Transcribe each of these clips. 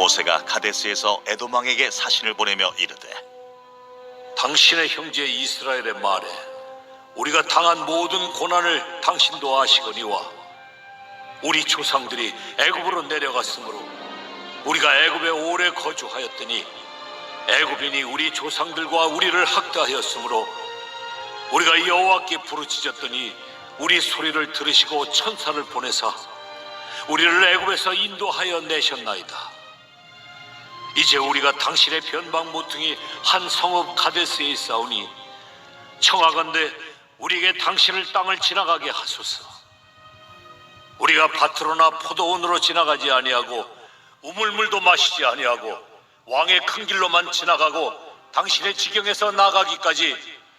모세가 카데스에서 에돔 왕에게 사신을 보내며 이르되 당신의 형제 이스라엘의 말에 우리가 당한 모든 고난을 당신도 아시거니와 우리 조상들이 애굽으로 내려갔으므로 우리가 애굽에 오래 거주하였더니 애굽인이 우리 조상들과 우리를 학대하였으므로 우리가 여호와께 부르짖었더니 우리 소리를 들으시고 천사를 보내사 우리를 애굽에서 인도하여 내셨나이다. 이제 우리가 당신의 변방 모퉁이 한 성읍 가데스에 있사오니 청하건대 우리에게 당신을 땅을 지나가게 하소서. 우리가 밭으로나 포도원으로 지나가지 아니하고 우물물도 마시지 아니하고 왕의 큰 길로만 지나가고 당신의 지경에서 나가기까지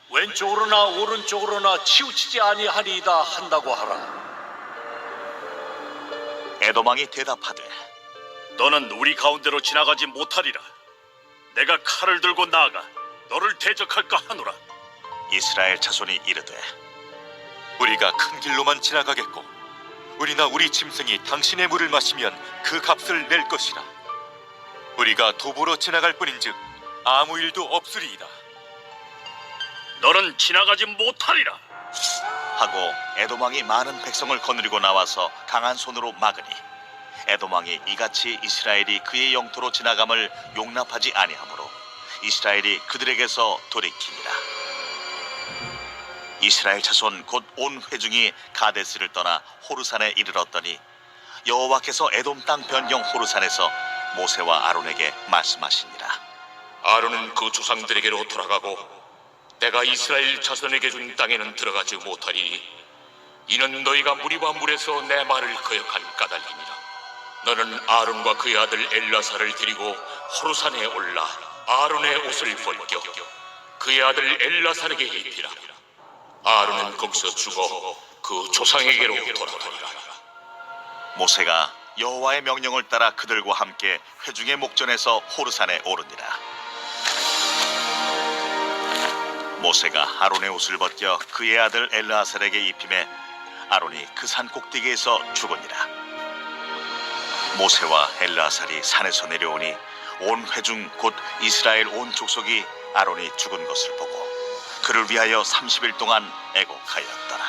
왼쪽으로나 오른쪽으로나 치우치지 아니하리이다 한다고 하라. 에돔 왕이 대답하되 너는 우리 가운데로 지나가지 못하리라. 내가 칼을 들고 나아가 너를 대적할까 하노라. 이스라엘 자손이 이르되 우리가 큰 길로만 지나가겠고 우리나 우리 짐승이 당신의 물을 마시면 그 값을 낼 것이라 우리가 도보로 지나갈 뿐인즉 아무 일도 없으리이다 너는 지나가지 못하리라. 하고 에돔 왕이 많은 백성을 거느리고 나와서 강한 손으로 막으니 에돔 왕이 이같이 이스라엘이 그의 영토로 지나감을 용납하지 아니하므로 이스라엘이 그들에게서 돌이키니라 이스라엘 자손 곧 온 회중이 가데스를 떠나 호르산에 이르렀더니 여호와께서 에돔 땅 변경 호르산에서 모세와 아론에게 말씀하시니라. 아론은 그 조상들에게로 돌아가고 내가 이스라엘 자손에게 준 땅에는 들어가지 못하리니 이는 너희가 무리와 물에서 내 말을 거역한 까닭이니라 너는 아론과 그의 아들 엘라사를 데리고 호르산에 올라 아론의 옷을 벗겨 그의 아들 엘라사에게 입히라 아론은 거기서 죽어 그 조상에게로 돌아가리라 모세가 여호와의 명령을 따라 그들과 함께 회중의 목전에서 호르산에 오르니라. 모세가 아론의 옷을 벗겨 그의 아들 엘르아살에게 입힘에 아론이 그 산 꼭대기에서 죽으니라. 모세와 엘르아살이 산에서 내려오니 온 회중 곧 이스라엘 온 족속이 아론이 죽은 것을 보고 그를 위하여 30일 동안 애곡하였더라.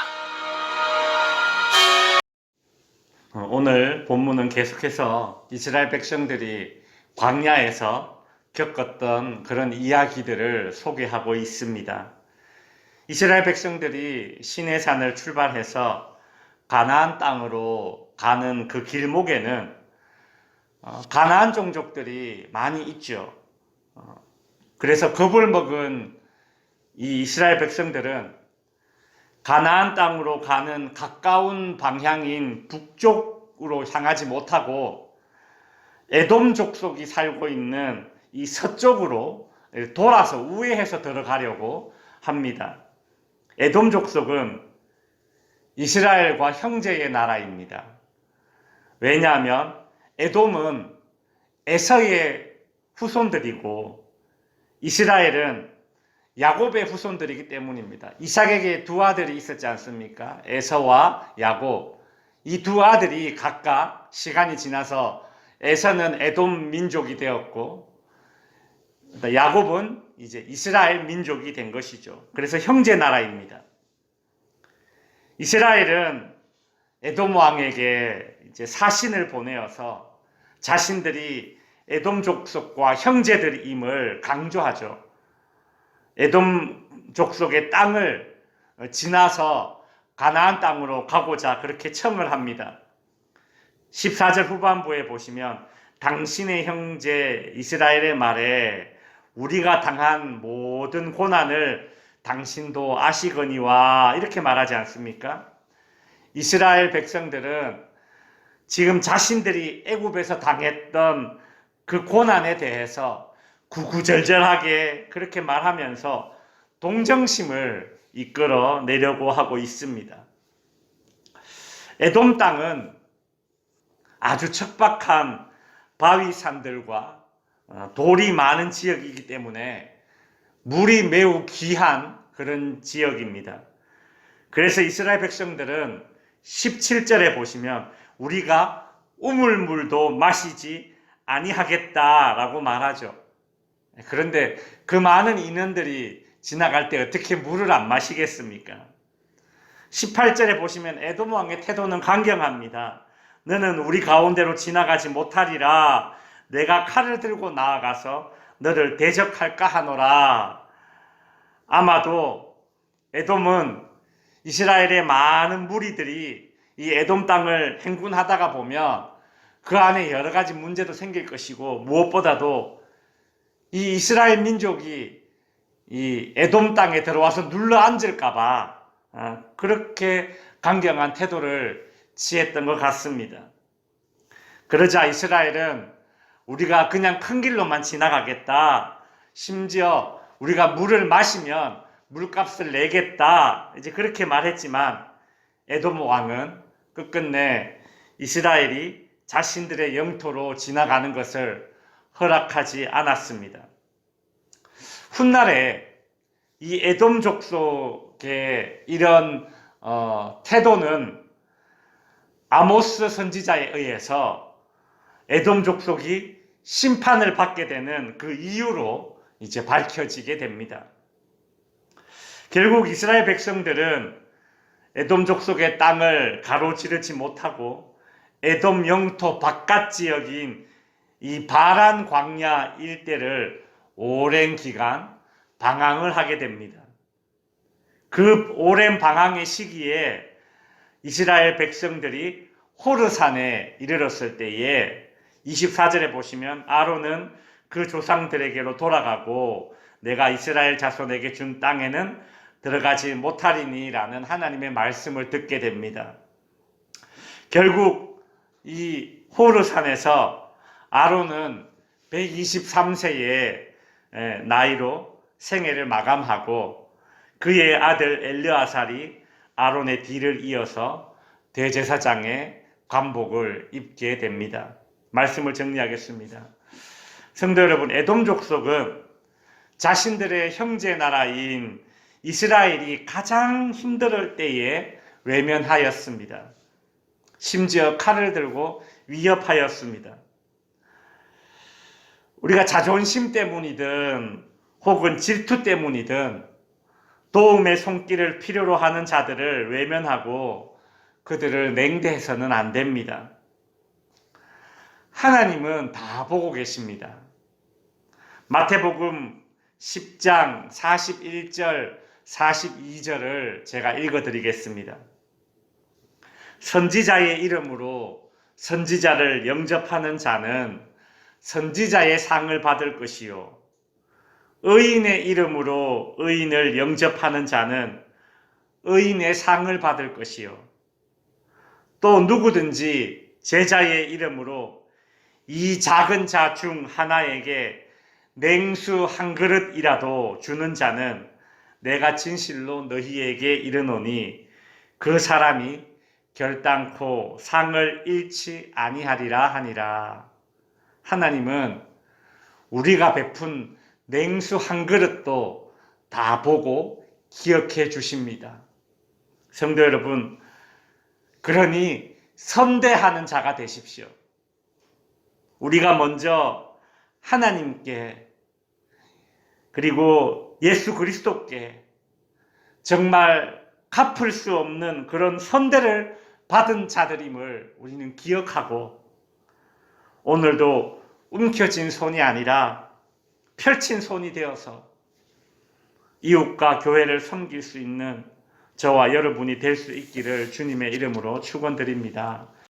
어, 오늘 본문은 계속해서 이스라엘 백성들이 광야에서 겪었던 그런 이야기들을 소개하고 있습니다. 이스라엘 백성들이 시내산을 출발해서 가나안 땅으로 가는 그 길목에는 어, 가나안 종족들이 많이 있죠. 어, 그래서 겁을 먹은 이 이스라엘 백성들은 가나안 땅으로 가는 가까운 방향인 북쪽으로 향하지 못하고 에돔 족속이 살고 있는 이 서쪽으로 돌아서 우회해서 들어가려고 합니다. 에돔 족속은 이스라엘과 형제의 나라입니다. 왜냐하면 에돔은 에서의 후손들이고 이스라엘은 야곱의 후손들이기 때문입니다. 이삭에게 두 아들이 있었지 않습니까? 에서와 야곱. 이 두 아들이 각각 시간이 지나서 에서는 에돔 민족이 되었고 야곱은 이제 이스라엘 민족이 된 것이죠. 그래서 형제 나라입니다. 이스라엘은 에돔 왕에게 이제 사신을 보내어서 자신들이 에돔 족속과 형제들임을 강조하죠. 에돔 족속의 땅을 지나서 가나안 땅으로 가고자 그렇게 청을 합니다. 14절 후반부에 보시면 당신의 형제 이스라엘의 말에 우리가 당한 모든 고난을 당신도 아시거니와 이렇게 말하지 않습니까? 이스라엘 백성들은 지금 자신들이 애굽에서 당했던 그 고난에 대해서 구구절절하게 그렇게 말하면서 동정심을 이끌어 내려고 하고 있습니다. 에돔 땅은 아주 척박한 바위산들과 어, 돌이 많은 지역이기 때문에 물이 매우 귀한 그런 지역입니다. 그래서 이스라엘 백성들은 17절에 보시면 우리가 우물물도 마시지 아니하겠다라고 말하죠. 그런데 그 많은 인원들이 지나갈 때 어떻게 물을 안 마시겠습니까? 18절에 보시면 에돔 왕의 태도는 강경합니다. 너는 우리 가운데로 지나가지 못하리라. 내가 칼을 들고 나아가서 너를 대적할까 하노라. 아마도 에돔은 이스라엘의 많은 무리들이 이 에돔 땅을 행군하다가 보면 그 안에 여러 가지 문제도 생길 것이고 무엇보다도 이 이스라엘 민족이 이 에돔 땅에 들어와서 눌러 앉을까봐 아, 그렇게 강경한 태도를 취했던 것 같습니다. 그러자 이스라엘은 우리가 그냥 큰 길로만 지나가겠다. 심지어 우리가 물을 마시면 물값을 내겠다. 이제 그렇게 말했지만 에돔 왕은 끝끝내 이스라엘이 자신들의 영토로 지나가는 것을 허락하지 않았습니다. 훗날에 이 에돔 족속의 이런 어, 태도는 아모스 선지자에 의해서 에돔 족속이 심판을 받게 되는 그 이유로 이제 밝혀지게 됩니다. 결국 이스라엘 백성들은 에돔 족속의 땅을 가로지르지 못하고 에돔 영토 바깥 지역인 이 바란 광야 일대를 오랜 기간 방황을 하게 됩니다. 그 오랜 방황의 시기에 이스라엘 백성들이 호르산에 이르렀을 때에 24절에 보시면 아론은 그 조상들에게로 돌아가고 내가 이스라엘 자손에게 준 땅에는 들어가지 못하리니라는 하나님의 말씀을 듣게 됩니다. 결국 이 호르산에서 아론은 123세의 나이로 생애를 마감하고 그의 아들 엘르아살이 아론의 뒤를 이어서 대제사장의 관복을 입게 됩니다. 말씀을 정리하겠습니다. 성도 여러분, 에돔 족속은 자신들의 형제 나라인 이스라엘이 가장 힘들 때에 외면하였습니다. 심지어 칼을 들고 위협하였습니다. 우리가 자존심 때문이든 혹은 질투 때문이든 도움의 손길을 필요로 하는 자들을 외면하고 그들을 냉대해서는 안 됩니다. 하나님은 다 보고 계십니다. 마태복음 10장 41절 42절을 제가 읽어 드리겠습니다. 선지자의 이름으로 선지자를 영접하는 자는 선지자의 상을 받을 것이요. 의인의 이름으로 의인을 영접하는 자는 의인의 상을 받을 것이요. 또 누구든지 제자의 이름으로 이 작은 자 중 하나에게 냉수 한 그릇이라도 주는 자는 내가 진실로 너희에게 이르노니 그 사람이 결단코 상을 잃지 아니하리라 하니라. 하나님은 우리가 베푼 냉수 한 그릇도 다 보고 기억해 주십니다. 성도 여러분, 그러니 선대하는 자가 되십시오. 우리가 먼저 하나님께 그리고 예수 그리스도께 정말 갚을 수 없는 그런 선대를 받은 자들임을 우리는 기억하고 오늘도 움켜진 손이 아니라 펼친 손이 되어서 이웃과 교회를 섬길 수 있는 저와 여러분이 될 수 있기를 주님의 이름으로 축원드립니다.